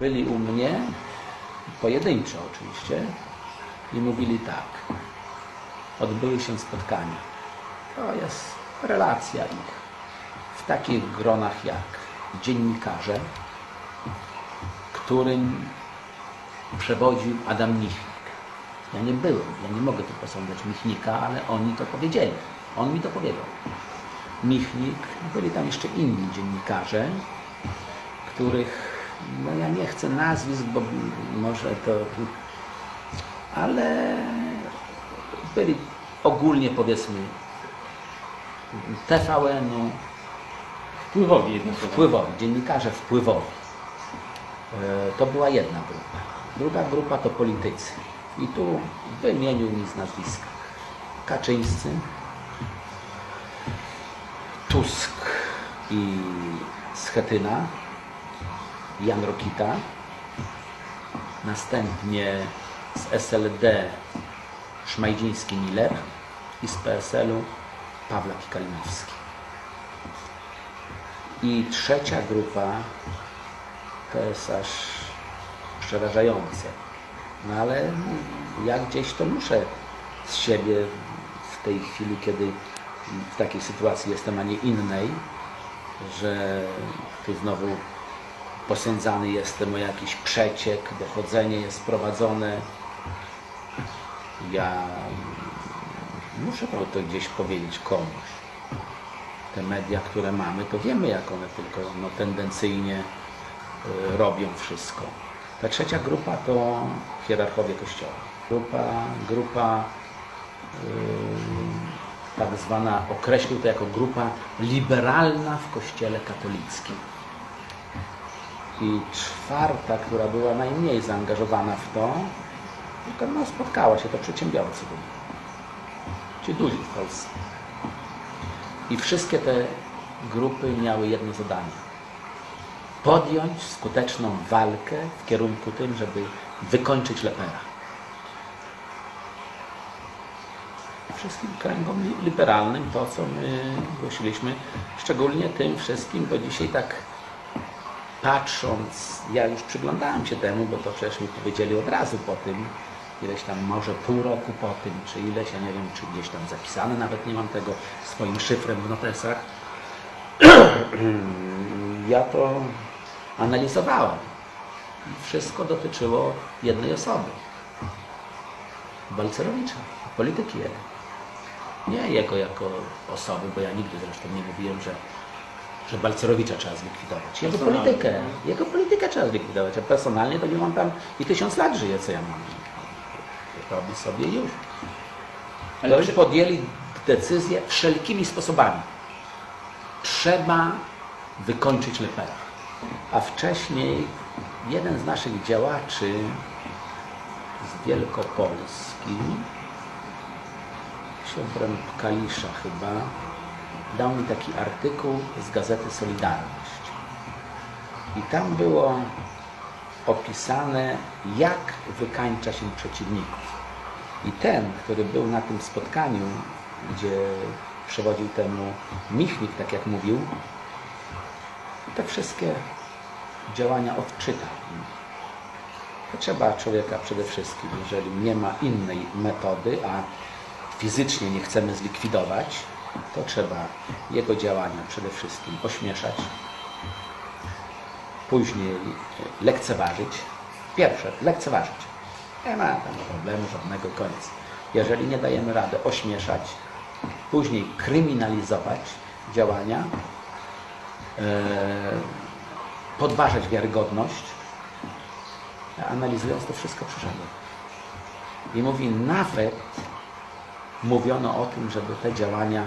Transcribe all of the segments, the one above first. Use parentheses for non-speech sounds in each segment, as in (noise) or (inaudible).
byli u mnie, pojedynczo oczywiście, i mówili tak. Odbyły się spotkania. To jest relacja ich w takich gronach jak dziennikarze, którym przewodził Adam Michnik. Ja nie byłem, ja nie mogę tu posądzać Michnika, ale oni to powiedzieli. On mi to powiedział. Michnik, byli tam jeszcze inni dziennikarze, których, no ja nie chcę nazwisk, bo może to, ale byli ogólnie powiedzmy TVN-u, Wpływowi wpływowi, dziennikarze wpływowi. E, To była jedna grupa. Druga grupa to politycy. I tu wymienił mi z nazwiska. Kaczyńscy, Tusk i Schetyna, Jan Rokita, następnie z SLD Szmajdziński Miller i z PSL-u Pawlak Kalinowski. I trzecia grupa to jest aż przerażające. No ale ja gdzieś to muszę z siebie w tej chwili, kiedy w takiej sytuacji jestem, a nie innej, że tu znowu posądzany jestem o jakiś przeciek, dochodzenie jest prowadzone. Ja muszę to, gdzieś powiedzieć komuś te media, które mamy, to wiemy, jak one tylko no, tendencyjnie y, robią wszystko. Ta trzecia grupa to hierarchowie Kościoła. Grupa, grupa y, tak zwana, określił to jako grupa liberalna w Kościele katolickim. I czwarta, która była najmniej zaangażowana w to, tylko no, spotkała się, to przedsiębiorcy byli. Ci duzi w Polsce. I wszystkie te grupy miały jedno zadanie. Podjąć skuteczną walkę w kierunku tym, żeby wykończyć Lepera. Wszystkim kręgom li- liberalnym to, co my głosiliśmy, szczególnie tym wszystkim, bo dzisiaj tak patrząc, ja już przyglądałem się temu, bo to przecież mi powiedzieli od razu po tym, ileś tam może pół roku po tym, czy ileś, ja nie wiem, czy gdzieś tam zapisane, nawet nie mam tego swoim szyfrem w notesach. (clears throat) ja to analizowałem. Wszystko dotyczyło jednej osoby. Balcerowicza, polityki jego. Nie jego jako osoby, bo ja nigdy zresztą nie mówiłem, że, że Balcerowicza trzeba zlikwidować. Jego Personalnie. politykę, jego politykę trzeba zlikwidować, a personalnie to nie on tam i tysiąc lat żyje, co ja mam. Robi sobie już. Ale czy- podjęli decyzję wszelkimi sposobami. Trzeba wykończyć Lepera. A wcześniej jeden z naszych działaczy z Wielkopolski, Siobrem Kalisza chyba, dał mi taki artykuł z gazety Solidarność. I tam było opisane, jak wykańcza się przeciwników. I ten, który był na tym spotkaniu, gdzie przewodził temu Michnik, tak jak mówił, te wszystkie działania odczytał. Trzeba człowieka przede wszystkim, jeżeli nie ma innej metody, a fizycznie nie chcemy zlikwidować, to trzeba jego działania przede wszystkim ośmieszać, później lekceważyć. Pierwsze, lekceważyć. Nie ma tam problemu żadnego koniec. Jeżeli nie dajemy rady ośmieszać, później kryminalizować działania, e, podważać wiarygodność, analizując to wszystko przyszedłem. I mówi, nawet mówiono o tym, żeby te działania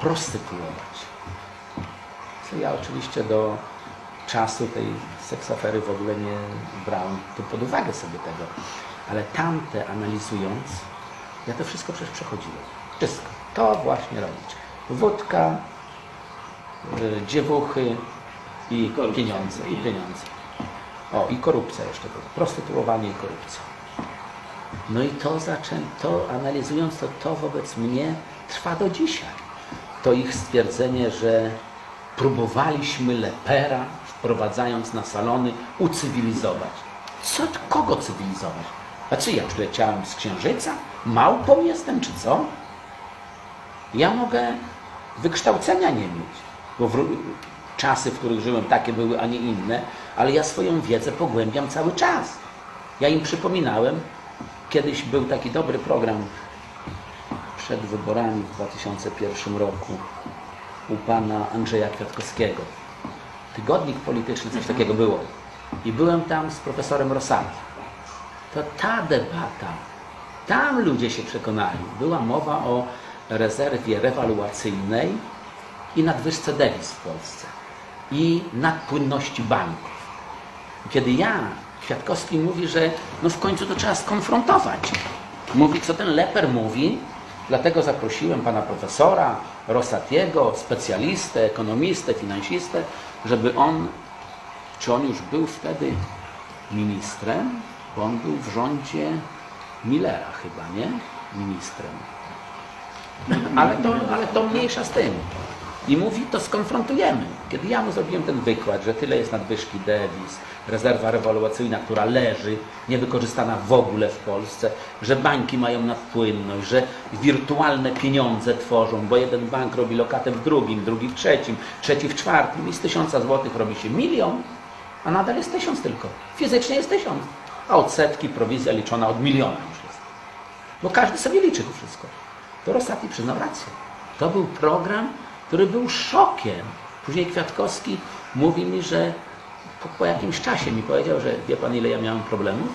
prostytuować. Co ja oczywiście do czasu tej seksafery w ogóle nie brałem tu pod uwagę sobie tego. Ale tamte analizując, ja to wszystko przecież przechodziłem. Wszystko. To właśnie robić. Wódka, y, dziewuchy i Korupcja. pieniądze. I pieniądze. O, i korupcja jeszcze. Prostytuowanie i korupcja. No i to zaczęto, analizując to, to wobec mnie trwa do dzisiaj. To ich stwierdzenie, że próbowaliśmy lepera sprowadzając na salony, ucywilizować. Co, kogo cywilizować? A co ja przyleciałem z Księżyca? Małpą jestem, czy co? Ja mogę wykształcenia nie mieć, bo w, czasy, w których żyłem, takie były, a nie inne, ale ja swoją wiedzę pogłębiam cały czas. Ja im przypominałem, kiedyś był taki dobry program przed wyborami w 2001 roku u pana Andrzeja Kwiatkowskiego. Tygodnik polityczny, coś takiego było. I byłem tam z profesorem Rosati. To ta debata, tam ludzie się przekonali. Była mowa o rezerwie rewaluacyjnej i nadwyżce dewiz w Polsce i nadpłynności banków. Kiedy ja, Kwiatkowski mówi, że no w końcu to trzeba skonfrontować. Mówi, co ten leper mówi, dlatego zaprosiłem pana profesora Rosatiego, specjalistę, ekonomistę, finansistę, żeby on, czy on już był wtedy ministrem, bo on był w rządzie Millera chyba, nie? Ministrem. Ale to, ale to mniejsza z tym. I mówi, to skonfrontujemy. Kiedy ja mu zrobiłem ten wykład, że tyle jest nadwyżki dewiz, rezerwa rewolucyjna, która leży, niewykorzystana w ogóle w Polsce, że banki mają nadpłynność, że wirtualne pieniądze tworzą, bo jeden bank robi lokatę w drugim, drugi w trzecim, trzeci w czwartym i z tysiąca złotych robi się milion, a nadal jest tysiąc tylko. Fizycznie jest tysiąc, a odsetki, prowizja liczona od miliona już jest. Bo każdy sobie liczy to wszystko. To Rosati przyznał rację. To był program, który był szokiem. Później Kwiatkowski mówi mi, że po, po jakimś czasie mi powiedział, że wie pan ile ja miałem problemów?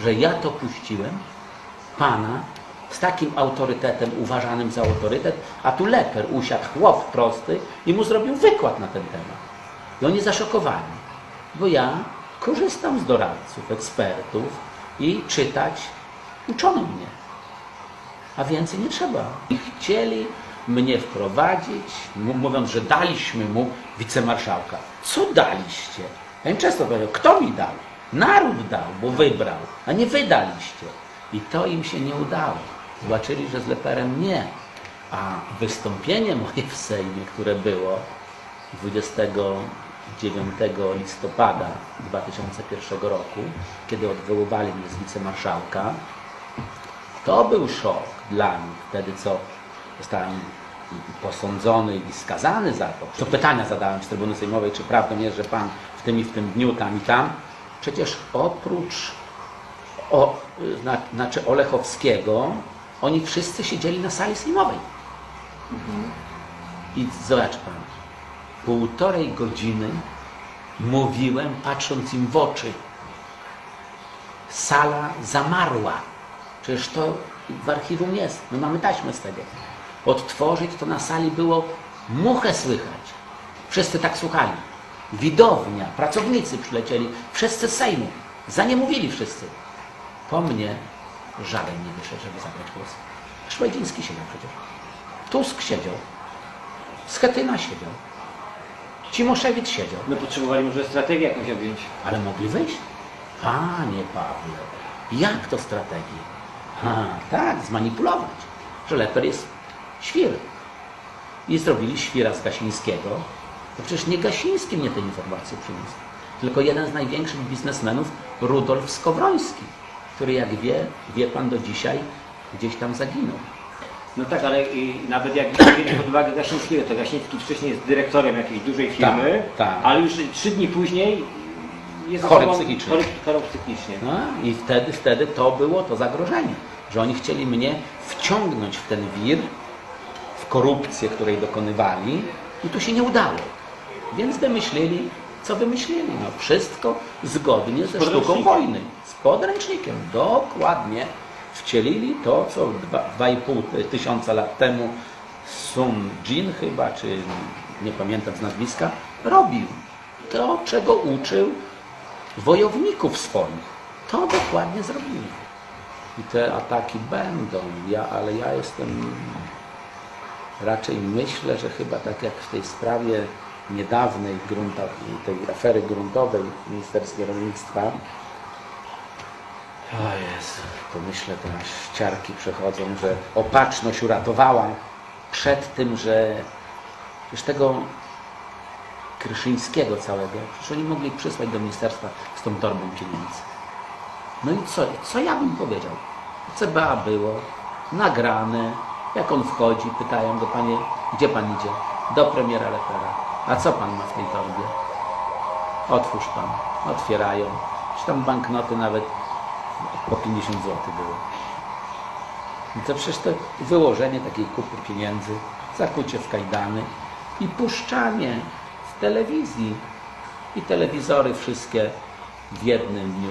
Że ja to puściłem, pana, z takim autorytetem, uważanym za autorytet, a tu leper usiadł, chłop prosty i mu zrobił wykład na ten temat. I oni zaszokowani, bo ja korzystam z doradców, ekspertów i czytać uczono mnie a więcej nie trzeba. I chcieli mnie wprowadzić, mówiąc, że daliśmy mu wicemarszałka. Co daliście? Ja im często powiedział, kto mi dał? Naród dał, bo wybrał, a nie wy daliście. I to im się nie udało. Zobaczyli, że z Leperem nie. A wystąpienie moje w Sejmie, które było 29 listopada 2001 roku, kiedy odwoływali mnie z wicemarszałka, to był szok dla mnie wtedy, co zostałem posądzony i skazany za to. To pytania zadałem z trybuny sejmowej, czy prawdą jest, że pan w tym i w tym dniu, tam i tam. Przecież oprócz o, zna, znaczy Olechowskiego, oni wszyscy siedzieli na sali sejmowej. I zobacz pan, półtorej godziny mówiłem, patrząc im w oczy. Sala zamarła. Przecież to w archiwum jest. My mamy taśmę z tego. Odtworzyć to na sali było muchę słychać. Wszyscy tak słuchali. Widownia, pracownicy przylecieli, wszyscy z Sejmu. Za nie mówili wszyscy. Po mnie żaden nie wyszedł, żeby zabrać głos. Szwajdziński siedział przecież. Tusk siedział. Schetyna siedział. Cimoszewicz siedział. No potrzebowali może strategię jakąś objąć. Ale mogli wyjść? Panie Pawle, jak to strategia? Ha, tak, zmanipulować, że leper jest świr. I zrobili świra z Gasińskiego. To przecież nie Gasiński mnie te informacje przyniósł, tylko jeden z największych biznesmenów, Rudolf Skowroński, który jak wie, wie pan do dzisiaj, gdzieś tam zaginął. No tak, ale i nawet jak weźmiemy pod uwagę Gasińskiego, to Gasiński wcześniej jest dyrektorem jakiejś dużej firmy, Tak, tak. ale już trzy dni później jest Chory psychicznie. Chory, chory psychicznie. No i wtedy, wtedy to było to zagrożenie, że oni chcieli mnie wciągnąć w ten wir, korupcję, której dokonywali i tu się nie udało. Więc wymyślili, co wymyślili. No wszystko zgodnie ze sztuką wojny. Z podręcznikiem. Dokładnie. Wcielili to, co dwa- 2,5 tysiąca lat temu Sun Jin chyba, czy nie pamiętam z nazwiska, robił. To, czego uczył wojowników swoich. To dokładnie zrobili. I te ataki będą, ja, ale ja jestem raczej myślę, że chyba tak jak w tej sprawie niedawnej grunta, tej afery gruntowej w Ministerstwie Rolnictwa, o Jezu, to myślę, to aż ciarki przechodzą, że opatrzność uratowała przed tym, że już tego Kryszyńskiego całego. Przecież oni mogli przysłać do ministerstwa z tą torbą pieniędzy. No i co, co ja bym powiedział? CBA było, nagrane, jak on wchodzi, pytają go, panie, gdzie pan idzie? Do premiera Lepera. A co pan ma w tej torbie? Otwórz pan. Otwierają. Czy tam banknoty nawet po 50 zł było. I to przecież to wyłożenie takiej kupy pieniędzy, zakucie w kajdany i puszczanie w telewizji. I telewizory wszystkie w jednym dniu.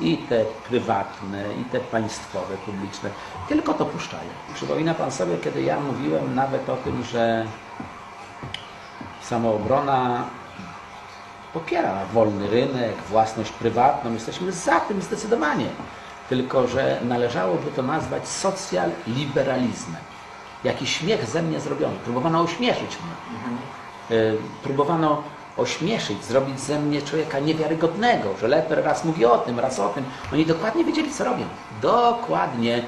I te prywatne, i te państwowe, publiczne. Tylko to puszczają. Przypomina Pan sobie, kiedy ja mówiłem nawet o tym, że samoobrona popiera wolny rynek, własność prywatną. Jesteśmy za tym zdecydowanie. Tylko, że należałoby to nazwać socjal-liberalizmem. Jaki śmiech ze mnie zrobiono. Próbowano ośmieszyć mnie. Y, Próbowano ośmieszyć, zrobić ze mnie człowieka niewiarygodnego, że Leper raz mówi o tym, raz o tym. Oni dokładnie wiedzieli, co robią. Dokładnie.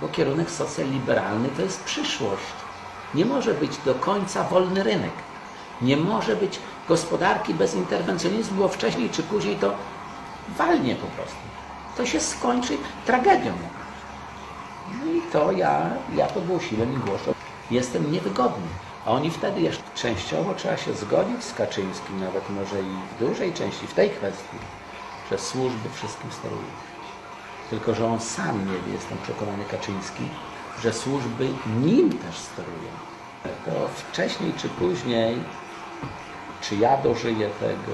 Bo kierunek socjal-liberalny to jest przyszłość. Nie może być do końca wolny rynek. Nie może być gospodarki bez interwencjonizmu, bo wcześniej czy później to walnie po prostu. To się skończy tragedią. No i to ja, ja to głosiłem i głoszę. Jestem niewygodny. Oni wtedy jeszcze częściowo trzeba się zgodzić z Kaczyńskim, nawet może i w dużej części w tej kwestii, że służby wszystkim sterują. Tylko, że on sam nie wie, jestem przekonany Kaczyński, że służby nim też sterują. To wcześniej czy później, czy ja dożyję tego,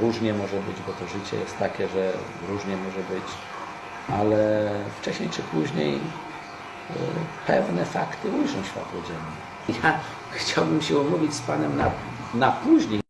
różnie może być, bo to życie jest takie, że różnie może być, ale wcześniej czy później y, pewne fakty ujrzą światło dzienne. Ja chciałbym się umówić z Panem na, na później.